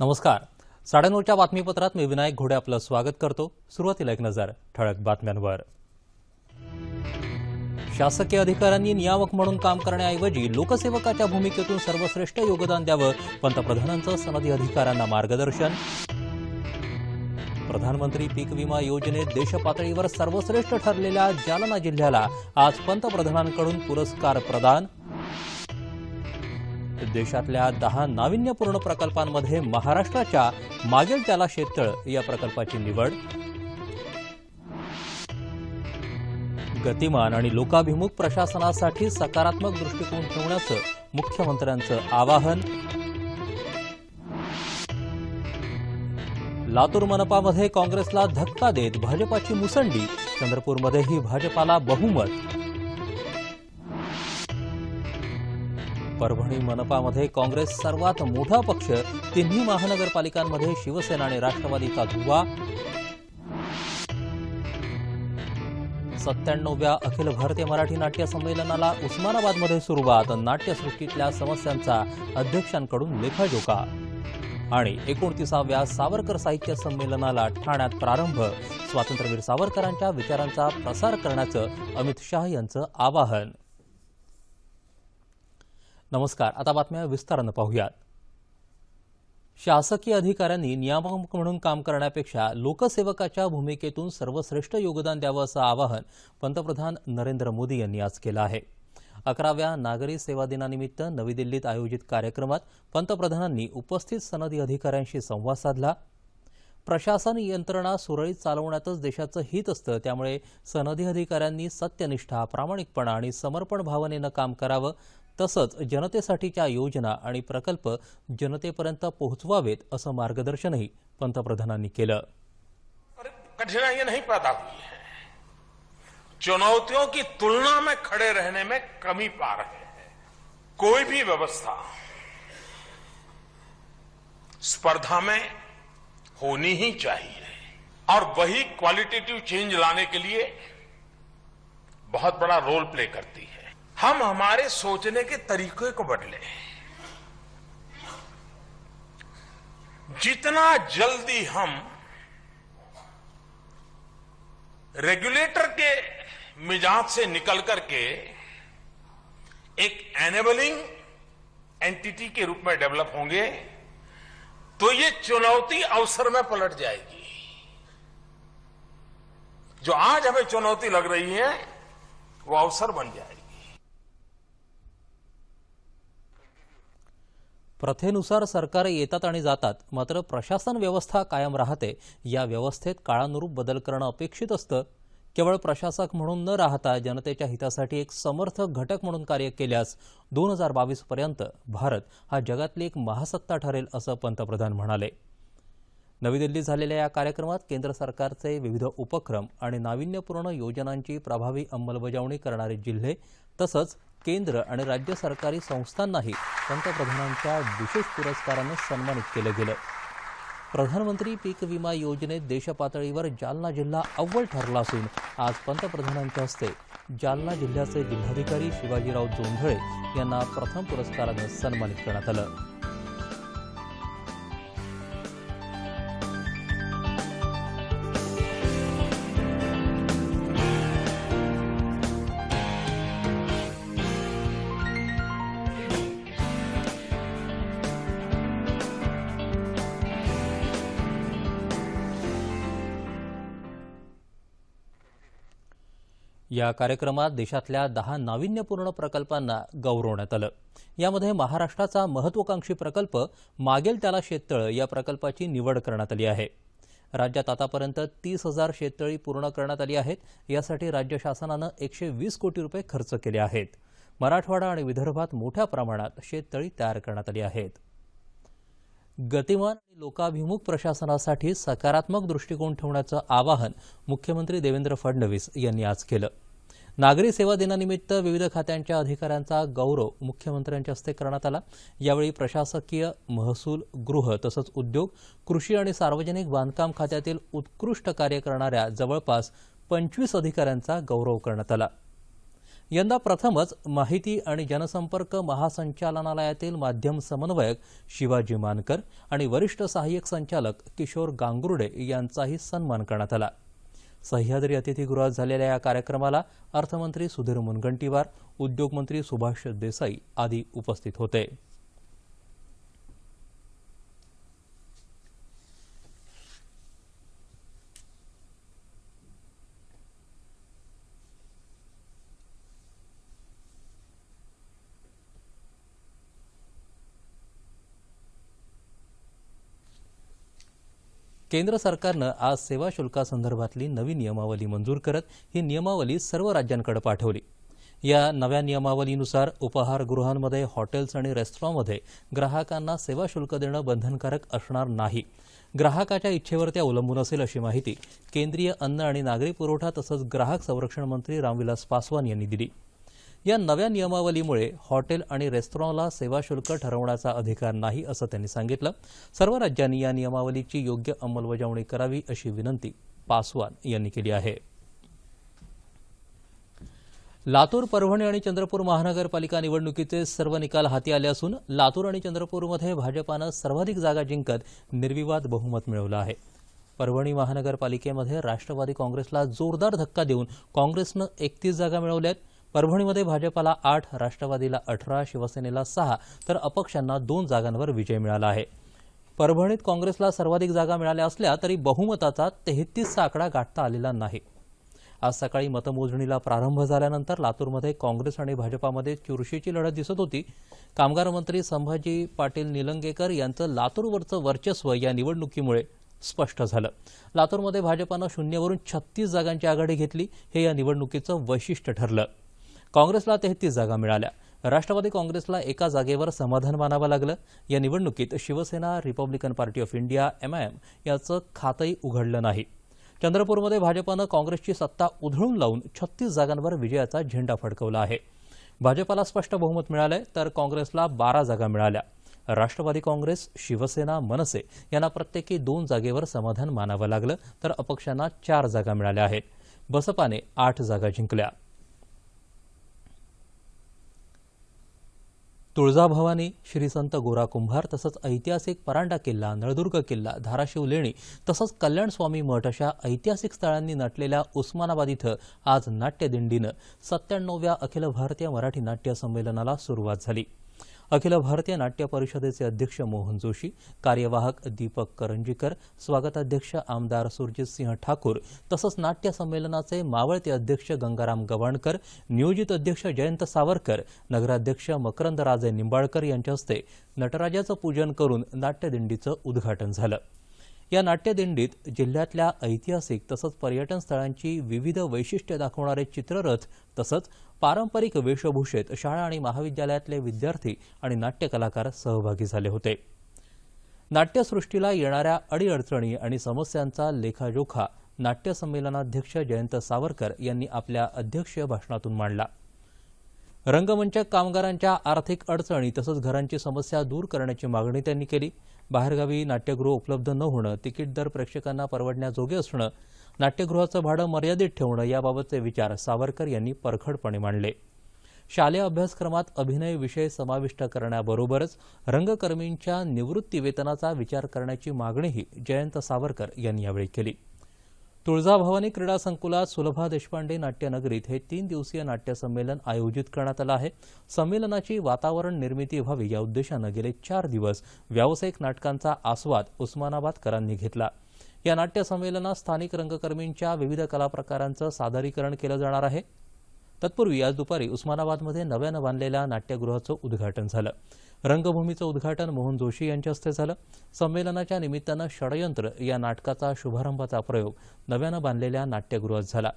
नमस्कार. साडेनऊच्या बातमीपत्रात मी विनायक घोडे आपलं स्वागत करतो. सुरुवातीला एक नजर ठळक बातम्यांवर. शासकीय अधिकाऱ्यांनी नियामक म्हणून काम करण्याऐवजी लोकसेवकाच्या भूमिकेतून सर्वश्रेष्ठ योगदान द्यावं पंतप्रधानांचं सनदी अधिकाऱ्यांना मार्गदर्शन. प्रधानमंत्री पीक विमा योजनेत देशपातळीवर सर्वश्रेष्ठ ठरलेल्या जालना जिल्ह्याला आज पंतप्रधानांकडून पुरस्कार प्रदान. देशातल्या दहा नाविन्यपूर्ण प्रकल्पांमध्ये महाराष्ट्राच्या मागेल त्याला शेततळ या प्रकल्पाची निवड. गतिमान आणि लोकाभिमुख प्रशासनासाठी सकारात्मक दृष्टिकोन ठेवण्याचं मुख्यमंत्र्यांचं आवाहन. लातूर मनपामध्ये काँग्रेसला धक्का देत भाजपाची मुसंडी. चंद्रपूरमध्येही भाजपाला बहुमत. परभणी मनपामध्ये काँग्रेस सर्वात मोठा पक्ष तिन्ही महानगरपालिकांमध्ये शिवसेना आणि राष्ट्रवादीचा धुवा. सत्त्याण्णव्या अखिल भारतीय मराठी नाट्य संमेलनाला उस्मानाबादमध्ये सुरुवात. नाट्यसृष्टीतल्या समस्यांचा अध्यक्षांकडून लेखाजोखा आणि एकोणतीसाव्या सावरकर साहित्य संमेलनाला ठाण्यात प्रारंभ. स्वातंत्र्यवीर सावरकरांच्या विचारांचा प्रसार करण्याचं अमित शाह यांचं आवाहन. नमस्कार. आता बातम्या विस्तारानं पाहूयात. शासकीय अधिकाऱ्यांनी नियामक म्हणून काम करण्यापेक्षा लोकसेवकाच्या भूमिकेतून सर्वश्रेष्ठ योगदान द्यावं असं आवाहन पंतप्रधान नरेंद्र मोदी यांनी आज केलं आहे. अकराव्या नागरी सेवा दिनानिमित्त नवी दिल्लीत आयोजित कार्यक्रमात पंतप्रधानांनी उपस्थित सनदी अधिकाऱ्यांशी संवाद साधला. प्रशासन यंत्रणा सुरळीत चालवण्यातच देशाचं हित असतं त्यामुळे सनदी अधिकाऱ्यांनी सत्यनिष्ठा प्रामाणिकपणा आणि समर्पण भावनेनं काम करावं तसंच जनतेसाठीच्या योजना आणि प्रकल्प जनतेपर्यंत पोहोचवावेत असं मार्गदर्शनही पंतप्रधानांनी केलं. कठिनाइयाँ नहीं पैदा हुई है. चुनौतियों की तुलना में खड़े रहने में कमी पा रहे हैं। कोई भी व्यवस्था स्पर्धा में होनी ही चाहिए। और वही क्वालिटेटिव चेंज लाने के लिए बहुत बड़ा रोल प्ले करती है। हम हमारे सोचने के तरीके को बदले। जितना जल्दी हम रेगुलेटर के मिजाज से निकल करके एक एनेबलिंग एंटिटी के रूप में डेवलप होंगे तो ये चुनौती अवसर में पलट जाएगी। जो आज हमें चुनौती लग रही है, वो अवसर बन जाएगी। प्रथेनुसार सरकार येतात आणि जातात मात्र प्रशासन व्यवस्था कायम राहते. या व्यवस्थेत काळानुरूप बदल करणं अपेक्षित असतं. केवळ प्रशासक म्हणून न राहता जनतेच्या हितासाठी एक समर्थक घटक म्हणून कार्य केल्यास दोन हजार बावीसपर्यंत भारत हा जगातली एक महासत्ता ठरेल असं पंतप्रधान म्हणाले. नवी दिल्लीत झालेल्या या कार्यक्रमात केंद्र सरकारचे विविध उपक्रम आणि नाविन्यपूर्ण योजनांची प्रभावी अंमलबजावणी करणारे जिल्हे तसंच केंद्र आणि राज्य सरकारी संस्थांनाही पंतप्रधानांच्या विशेष पुरस्कारानं सन्मानित केलं गेलं. प्रधानमंत्री पीक विमा योजनेत देशपातळीवर जालना जिल्हा अव्वल ठरला असून आज पंतप्रधानांच्या हस्ते जालना जिल्ह्याचे जिल्हाधिकारी शिवाजीराव जोंधळे यांना प्रथम पुरस्कारानं सन्मानित करण्यात आलं. या कार्यक्रमात देशातल्या दहा नाविन्यपूर्ण प्रकल्पांना गौरवण्यात आलं. यामध्ये महाराष्ट्राचा महत्वाकांक्षी प्रकल्प मागेल त्याला शेततळ या प्रकल्पाची निवड करण्यात आली आहे. राज्यात आतापर्यंत तीस हजार शेततळी पूर्ण करण्यात आली आहेत. यासाठी राज्य शासनानं एकशे वीस कोटी रुपये खर्च केले आहेत. मराठवाडा आणि विदर्भात मोठ्या प्रमाणात शेततळी तयार करण्यात आली आहेत. गतिमान आणि लोकाभिमुख प्रशासनासाठी सकारात्मक दृष्टिकोन ठेवण्याचं आवाहन मुख्यमंत्री देवेंद्र फडणवीस यांनी आज केलं. नागरी सेवा दिनानिमित्त विविध खात्यांच्या अधिकाऱ्यांचा गौरव मुख्यमंत्र्यांच्या हस्ते करण्यात आला. यावेळी प्रशासकीय महसूल गृह तसंच उद्योग कृषी आणि सार्वजनिक बांधकाम खात्यातील उत्कृष्ट कार्य करणाऱ्या जवळपास पंचवीस अधिकाऱ्यांचा गौरव करण्यात आला. यंदा प्रथमच माहिती आणि जनसंपर्क महासंचालनालयातील माध्यम समन्वयक शिवाजी मानकर आणि वरिष्ठ सहाय्यक संचालक किशोर गांगुर्डे यांचाही सन्मान करण्यात आला. सह्याद्री अतिथीगृहात झालेल्या या कार्यक्रमाला अर्थमंत्री सुधीर मुनगंटीवार उद्योगमंत्री सुभाष देसाई आदी उपस्थित होते. केंद्र सरकारनं आज सेवा शुल्कासंदर्भातली नवी नियमावली मंजूर करत ही नियमावली सर्व राज्यांकडे पाठवली. या नव्या नियमावलीनुसार उपाहारगृहांमध्ये हॉटेल्स आणि रेस्टॉरंटमध्ये ग्राहकांना सेवा शुल्क देणं बंधनकारक असणार नाही. ग्राहकाच्या इच्छेवर ते अवलंबून असेल अशी माहिती केंद्रीय अन्न आणि नागरी पुरवठा तसंच ग्राहक संरक्षण मंत्री रामविलास पासवान यांनी दिली. या नव्या नियमावलीमुळे हॉटेल आणि रेस्टॉरंटला सेवा शुल्क ठरवण्याचा अधिकार नाही असं त्यांनी सांगितलं. सर्व राज्यांनी या नियमावलीची योग्य अंमलबजावणी करावी अशी विनंती पासवान यांनी केली आहे. लातूर परभणी आणि चंद्रपूर महानगरपालिका निवडणुकीचे सर्व निकाल हाती आले असून लातूर आणि चंद्रपूरमध्ये भाजपानं सर्वाधिक जागा जिंकत निर्विवाद बहुमत मिळवलं आहे. परभणी महानगरपालिकेमध्ये राष्ट्रवादी काँग्रेसला जोरदार धक्का देऊन काँग्रेसनं एकतीस जागा मिळवल्या आहेत परभणीमध्ये भाजपाला आठ राष्ट्रवादीला अठरा शिवसेनेला सहा तर अपक्षांना दोन जागांवर विजय मिळाला आहे. परभणीत काँग्रेसला सर्वाधिक जागा मिळाल्या असल्या तरी बहुमताचा तेहतीसचा आकडा गाठता आलेला नाही. आज सकाळी मतमोजणीला प्रारंभ झाल्यानंतर लातूरमध्ये काँग्रेस आणि भाजपामध्ये चुरशीची लढत दिसत होती. कामगार मंत्री संभाजी पाटील निलंगेकर यांचं लातूरवरचं वर्चस्व या निवडणुकीमुळे स्पष्ट झालं. लातूरमध्ये भाजपानं शून्यवरून छत्तीस जागांची आघाडी घेतली हे या निवडणुकीचं वैशिष्ट्य ठरलं. काँग्रेसला तेहतीस जागा मिळाल्या. राष्ट्रवादी काँग्रेसला एका जागेवर समाधान मानावं लागलं. या निवडणुकीत Shivsena Republican party of India MIM याचं खातंही उघडलं नाही. चंद्रपूरमध्ये भाजपानं काँग्रेसची सत्ता उधळून लावून छत्तीस जागांवर विजयाचा झेंडा फडकवला आहे. भाजपाला स्पष्ट बहुमत मिळालंय तर काँग्रेसला बारा जागा मिळाल्या. राष्ट्रवादी काँग्रेस शिवसेना मनसे यांना प्रत्येकी दोन जागेवर समाधान मानावं लागलं तर अपक्षांना चार जागा मिळाल्या आहेत. बसपाने आठ जागा जिंकल्या. तुळजाभवानी श्री संत गोरा कुंभार तसंच ऐतिहासिक परांडा किल्ला नळदुर्ग किल्ला धाराशिव लेणी तसंच कल्याणस्वामी मठ अशा ऐतिहासिक स्थळांनी नटलेल्या उस्मानाबाद इथं आज नाट्यदिंडीनं सत्त्याण्णवव्या अखिल भारतीय मराठी नाट्य संमेलनाला सुरुवात झाली. अखिल भारतीय नाट्य परिषदेचे अध्यक्ष मोहन जोशी कार्यवाहक दीपक करंजीकर स्वागताध्यक्ष आमदार सुरजितसिंह ठाकूर तसंच नाट्य संमेलनाचे मावळते अध्यक्ष गंगाराम गवाणकर नियोजित अध्यक्ष जयंत सावरकर नगराध्यक्ष मकरंदराजे निंबाळकर यांच्या हस्ते नटराजाचं पूजन करून नाट्यदिंडीचं उद्घाटन झालं. या नाट्यदिंडीत जिल्ह्यातल्या ऐतिहासिक तसंच पर्यटन स्थळांची विविध वैशिष्ट्ये दाखवणारे चित्ररथ तसंच पारंपरिक वेशभूषेत शाळा आणि महाविद्यालयातले विद्यार्थी आणि नाट्यकलाकार सहभागी झाले होते. नाट्यसृष्टीला येणाऱ्या अडीअडचणी आणि समस्यांचा लेखाजोखा नाट्यसंमेलनाध्यक्ष जयंत सावरकर यांनी आपल्या अध्यक्षीय भाषणातून मांडला. रंगमंच कामगारांच्या आर्थिक अडचणी तसंच घरांची समस्या दूर करण्याची मागणी त्यांनी केली. बाहेरगावी नाट्यगृह उपलब्ध न होणं तिकीट दर प्रेक्षकांना परवडण्याजोगे असणं नाट्यगृहाचं भाडं मर्यादित ठेवणं याबाबतचे विचार सावरकर यांनी परखडपणे मांडले. शालेय अभ्यासक्रमात अभिनय विषय समाविष्ट करण्याबरोबरच रंगकर्मींच्या निवृत्ती वेतनाचा विचार करण्याची मागणीही जयंत सावरकर यांनी यावेळी केली. तुळजाभवानी क्रीडा संकुलात सुलभा देशपांडे नाट्यनगरीत हे तीन दिवसीय नाट्य संमेलन आयोजित करण्यात आलं आहे. संमेलनाची वातावरण निर्मिती व्हावी या उद्देशानं गेले चार दिवस व्यावसायिक नाटकांचा आस्वाद उस्मानाबादकरांनी घेतला. या नाट्य संमेलनात स्थानिक रंगकर्मींच्या विविध कलाप्रकारांचं सादरीकरण केलं जाणार आहे. तत्पूर्वी आज दुपारी उस्मानाबादमध्ये नव्यानं बांधलेल्या नाट्यगृहाचं उद्घाटन झालं. रंगभूमीचं उद्घाटन मोहन जोशी यांच्या हस्ते झालं. संमेलनाच्या निमित्तानं षडयंत्र या नाटकाचा शुभारंभाचा प्रयोग नव्यानं बांधलेल्या नाट्यगृहात झाला.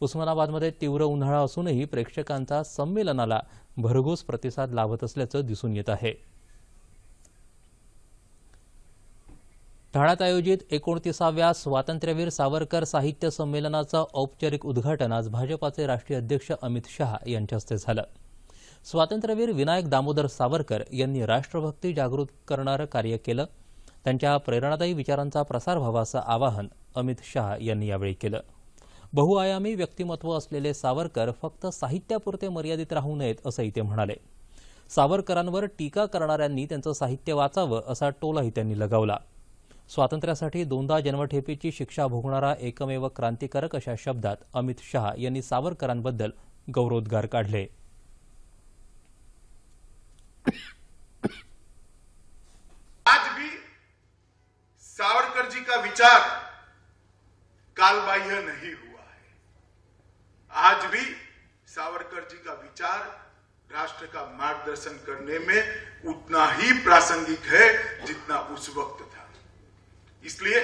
उस्मानाबादमध्ये तीव्र उन्हाळा असूनही प्रेक्षकांचा संमेलनाला भरघोस प्रतिसाद लाभत असल्याचं दिसून येत आहे. ठाण्यात आयोजित एकोणतीसाव्या स्वातंत्र्यवीर सावरकर साहित्य संमेलनाचं औपचारिक उद्घाटन आज भाजपाचे राष्ट्रीय अध्यक्ष अमित शहा यांच्या हस्ते झालं. स्वातंत्र्यवीर विनायक दामोदर सावरकर यांनी राष्ट्रभक्ती जागृत करणारं कार्य केलं. त्यांच्या प्रेरणादायी विचारांचा प्रसार व्हावा असं आवाहन अमित शहा यांनी यावेळी केलं. बहुआयामी व्यक्तिमत्व असलेले सावरकर फक्त साहित्यापुरते मर्यादित राहू नयेत असंही ते म्हणाले. सावरकरांवर टीका करणाऱ्यांनी त्यांचं साहित्य वाचावं असा टोलाही त्यांनी लगावला. स्वातंत्र्यासाठी दोनदा जन्मठेपेची शिक्षा भोगणारा एकमेव क्रांतिकारक अशा शब्दात अमित शहा यांनी सावरकरांबद्दल गौरवोद्गार काढले. आज भी सावरकर जी का विचार कालबाह्य नहीं हुआ है। आज भी सावरकर जी का विचार राष्ट्र का मार्गदर्शन करने में उतना ही प्रासंगिक है जितना उस वक्त था। इसलिए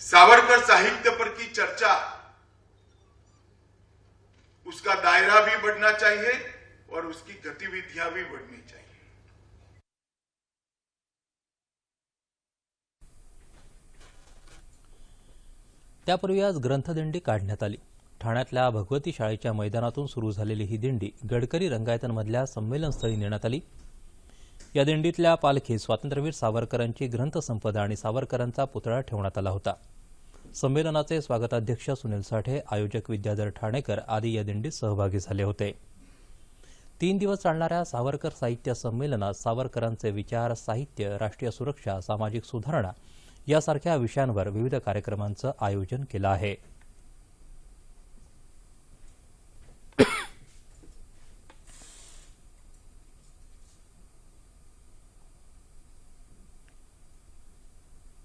सावरकर साहित्य पर की चर्चा उसका दायरा भी बढ़ना चाहिए और उसकी गतिविधियां भी बढ़नी चाहिए। त्यापूर्वी आज ग्रंथदिंडी काढण्यात आली. ठाण्यातल्या भगवती शाळेच्या मैदानातून सुरू झालेली ही दिंडी गडकरी रंगायतनमधल्या संमेलनस्थळी नेण्यात आली. या दिंडीतल्या पालखीत स्वातंत्र्यवीर सावरकरांची ग्रंथसंपदा आणि सावरकरांचा पुतळा ठेवण्यात आला होता. संमेलनाचे स्वागताध्यक्ष सुनील साठे आयोजक विद्याधर ठाणेकर आदी या दिंडीत सहभागी झाले होते. तीन दिवस चालणाऱ्या सावरकर साहित्य संमेलनात सावरकरांचे विचार साहित्य राष्ट्रीय सुरक्षा सामाजिक सुधारणा यासारख्या विषयांवर विविध कार्यक्रमांचं आयोजन केलं आहे.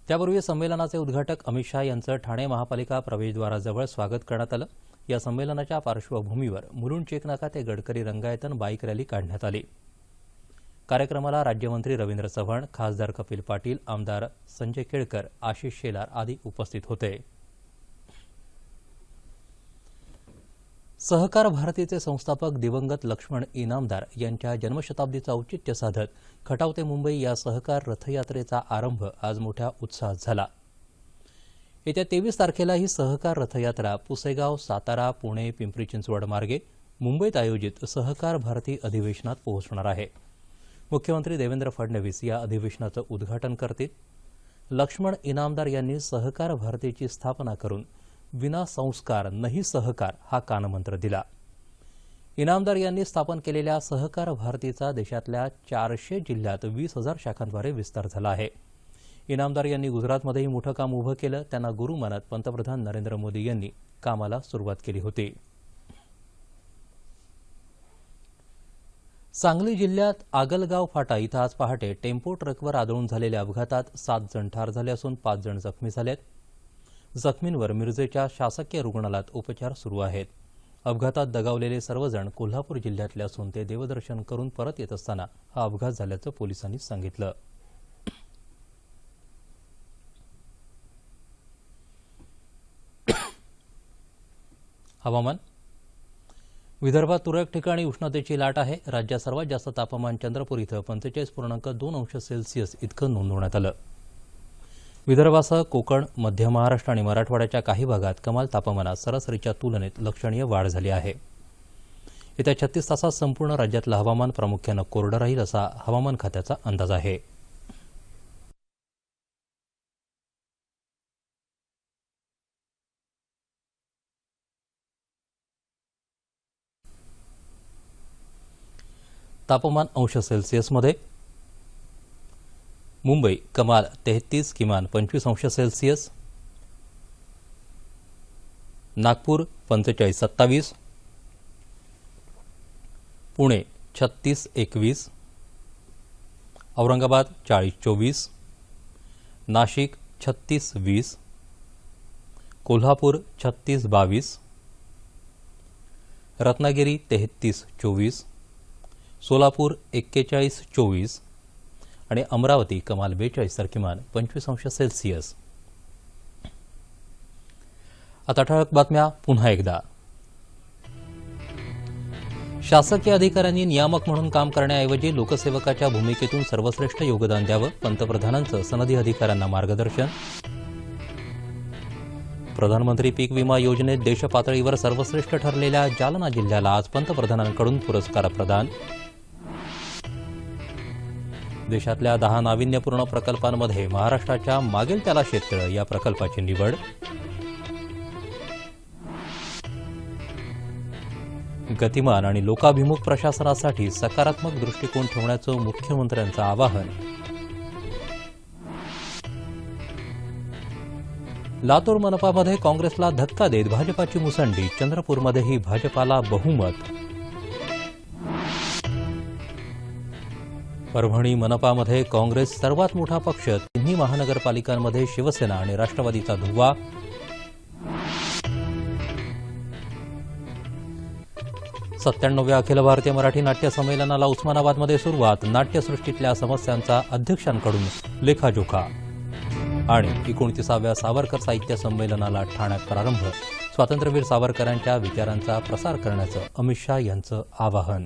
त्यापूर्वी संमेलनाचे उद्घाटक अमित शहा यांचं ठाणे महापालिका प्रवेशद्वाराजवळ स्वागत करण्यात आलं. या संमेलनाच्या पार्श्वभूमीवर मुलुंड चेकनाका ते गडकरी रंगायतन बाईक रॅली काढण्यात आली. कार्यक्रमाला राज्यमंत्री रवींद्र चव्हाण खासदार कपिल पाटील आमदार संजय केळकर आशिष शेलार आदी उपस्थित होते. सहकार भारतीचे संस्थापक दिवंगत लक्ष्मण इनामदार यांच्या जन्मशताब्दीचं औचित्य साधत खटाव ते मुंबई या सहकार रथयात्रेचा आरंभ आज मोठ्या उत्साहात झाला. येत्या तेवीस तारखेला ही सहकार रथयात्रा पुसेगाव सातारा पुणे पिंपरी चिंचवड मार्गे मुंबईत आयोजित सहकार भारती अधिवेशनात पोहोचणार आहे. मुख्यमंत्री देवेंद्र फडणवीस या अधिवेशनाचं उद्घाटन करतील. लक्ष्मण इनामदार यांनी सहकार भारतीची स्थापना करून विना संस्कार नाही सहकार हा कानमंत्र दिला. इनामदार यांनी स्थापन केलेल्या सहकार भारतीचा देशातल्या चारशे जिल्ह्यात वीस हजार शाखांद्वारे विस्तार झाला आहे. इनामदार यांनी गुजरातमध्येही मोठं काम उभं केलं त्यांना गुरु मानत पंतप्रधान नरेंद्र मोदी यांनी कामाला सुरुवात केली होती. सांगली जिल्ह्यात आगलगाव फाटा इथं आज पहाटे टेम्पो ट्रकवर आदळून झालेल्या अपघातात सात जण ठार झाले असून पाच जण जखमी झालेत. जखमींवर मिरजेच्या शासकीय रुग्णालयात उपचार सुरू आहेत. अपघातात दगावलेले सर्वजण कोल्हापूर जिल्ह्यातले असून ते देवदर्शन करून परत येत असताना हा अपघात झाल्याचं पोलिसांनी सांगितलं. हवामान. विदर्भात तुरळक ठिकाणी उष्णतेची लाट आहे. राज्यात सर्वात जास्त तापमान चंद्रपूर इथं पंचेचाळीस पूर्णांक दोन अंश सेल्सिअस इतकं नोंदवण्यात आलं. विदर्भासह कोकण मध्य महाराष्ट्र आणि मराठवाड्याच्या काही भागात कमाल तापमानात सरासरीच्या तुलनेत लक्षणीय वाढ झाली आहे. येत्या छत्तीस तासात संपूर्ण राज्यातलं हवामान प्रामुख्यानं कोरडं राहील असा हवामान खात्याचा अंदाज आहे. तापमान अंश सेल्सिअसमध्ये मुंबई कमाल तेहतीस किमान पंचवीस अंश सेल्सिअस. नागपूर पंचेचाळीस सत्तावीस. पुणे छत्तीस एकवीस. औरंगाबाद चाळीस चोवीस. नाशिक छत्तीस वीस. कोल्हापूर छत्तीस बावीस. रत्नागिरी तेहतीस चोवीस. सोलापूर एक्केचाळीस चोवीस. आणि अमरावती कमाल बेचाळीस तर किमान पंचवीस अंश सेल्सिअस. आता ठळक बातम्या पुन्हा एकदा. शासकीय अधिकाऱ्यांनी नियामक म्हणून काम करण्याऐवजी लोकसेवकाच्या भूमिकेतून सर्वश्रेष्ठ योगदान द्यावं पंतप्रधानांचं सनदी अधिकाऱ्यांना मार्गदर्शन. प्रधानमंत्री पीक विमा योजनेत देशपातळीवर सर्वश्रेष्ठ ठरलेल्या जालना जिल्ह्याला आज पंतप्रधानांकडून पुरस्कार प्रदान. देशातल्या दहा नाविन्यपूर्ण प्रकल्पांमध्ये महाराष्ट्राच्या मागेल त्याला शेततळं या प्रकल्पाची निवड. गतिमान आणि लोकाभिमुख प्रशासनासाठी सकारात्मक दृष्टिकोन ठेवण्याचं मुख्यमंत्र्यांचं आवाहन. लातूर मनपामध्ये काँग्रेसला धक्का देत भाजपाची मुसंडी चंद्रपूरमध्येही भाजपाला बहुमत परभणी मनपामध्ये काँग्रेस सर्वात मोठा पक्ष तिन्ही महानगरपालिकांमध्ये शिवसेना आणि राष्ट्रवादीचा धुव्वा सत्त्याण्णव्या अखिल भारतीय मराठी नाट्य संमेलनाला उस्मानाबादमध्ये सुरुवात. नाट्यसृष्टीतल्या समस्यांचा अध्यक्षांकडून लेखाजोखा. आणि एकोणतीसाव्या सावरकर साहित्य संमेलनाला ठाण्यात प्रारंभ. स्वातंत्र्यवीर सावरकरांच्या विचारांचा प्रसार करण्याचं अमित शाह यांचं आवाहन.